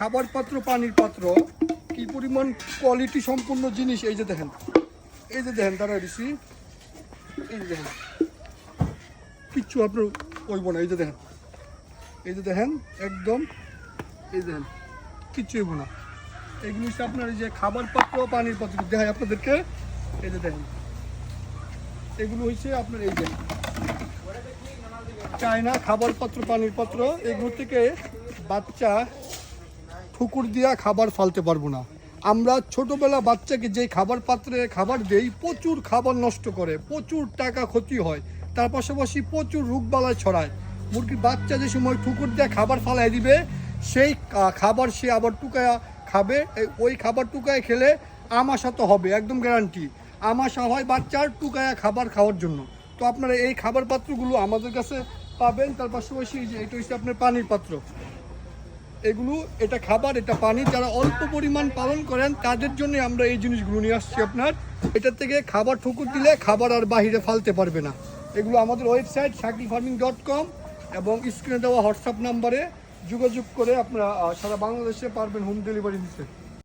খাবার পাত্র পানির পাত্র, কি পরিমাণ কোয়ালিটি সম্পূর্ণ জিনিস, এই যে দেখেন। এই যে দেখেন তারা দিছি। এই যে দেখেন। কিচ্ছু আপনার ওইব না, এই যে দেখেন। এই যে দেখেন, একদম, এই দেখেন, কিচ্ছু হইব না। এগুলো হচ্ছে আপনার এই যে খাবার পাত্র পানির পাত্র দেখায় আপনাদেরকে। এই যে দেখেন। এগুলো হচ্ছে আপনার এই যে চায়না খাবার পাত্র পানির পাত্র। এগুলো থেকে বাচ্চা ঠুকুর দিয়া খাবার ফালতে পারব না। আমরা ছোটবেলা বাচ্চাকে যে খাবার পাত্রে খাবার দেই, প্রচুর খাবার নষ্ট করে, প্রচুর টাকা ক্ষতি হয়, তার পাশাপাশি প্রচুর রোগবালাই ছড়ায়। মুরগির বাচ্চা যে সময় ঠুকুর দিয়ে খাবার ফালাই দিবে, সেই খাবার সে আবার টুকায়া খাবে ওই খাবার টুকায় খেলে আমাশা তো হবে, একদম গ্যারান্টি আমাশা হয় বাচ্চার টুকায়া খাবার খাওয়ার জন্য। তো আপনারা এই খাবার পাত্রগুলো আমাদের কাছে পাবেন, তার পাশাপাশি যে, এটা হচ্ছে আপনার পানির পাত্র। এগুলো, এটা খাবার, এটা পানি যারা অল্প পরিমাণ পালন করেন, তাদের জন্য আমরা এই জিনিসগুলো নিয়ে আসছি আপনার। এটা থেকে খাবার ঠুকুর দিলে খাবার আর বাহিরে ফালতে পারবে না। এগুলো আমাদের website Shakil farming dot com এবং স্ক্রিনে দেওয়া হোয়াটসঅ্যাপ নাম্বারে যোগাযোগ করে আপনারা সারা বাংলাদেশে পারবেন হোম ডেলিভারি দিতে